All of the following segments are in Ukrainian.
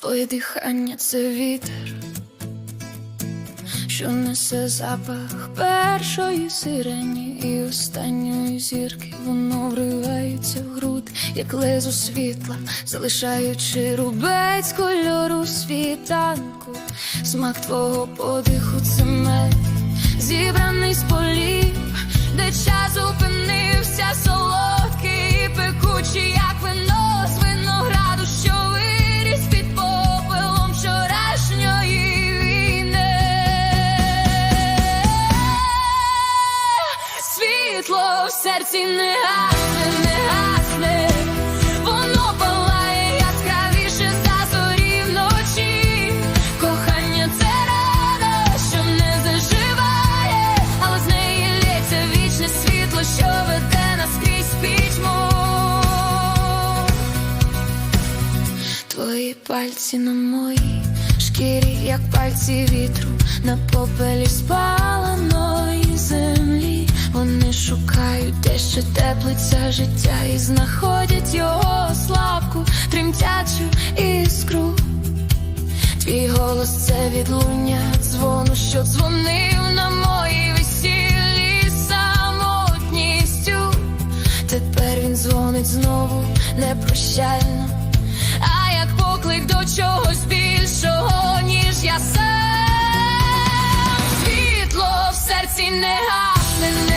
Твоє дихання це вітер, що несе запах першої сирені і останньої зірки. Воно вривається в груди, як лезо світла, залишаючи рубець кольору світанку. Смак твого подиху це мед, зібраний з в серці не гасне, не гасне, воно палає яскравіше за зорі вночі. Кохання це рана, що не заживає, але з неї лється вічне світло, що веде нас крізь пітьму. Твої пальці на моїй шкірі, як пальці вітру, на попелі спаленої що теплиться життя, і знаходять його слабку, тремтячу іскру. Твій голос це відлуння дзвону, що дзвонив на моїй весіллі самотністю. Тепер він дзвонить знову непрощально. А як поклик до чогось більшого, ніж я сам Світло в серці не гасне,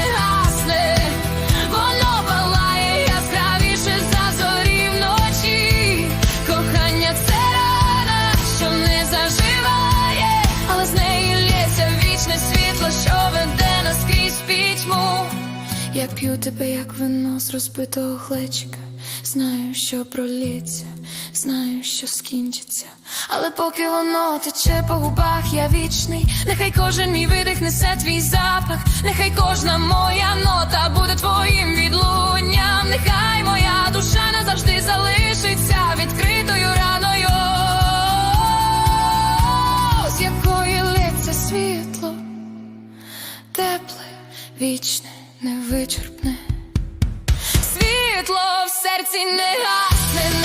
Я п'ю тебе, як вино з розбитого глечика. Знаю, що пролється, знаю, що скінчиться. Але поки воно тече по губах, я вічний. Нехай кожен мій видих несе твій запах, нехай кожна моя нота буде твоїм відлунням. Нехай моя душа назавжди залишиться відкритою раною, з якої лється світло, тепле, вічне, невичерпне. Світло в серці не не гасне,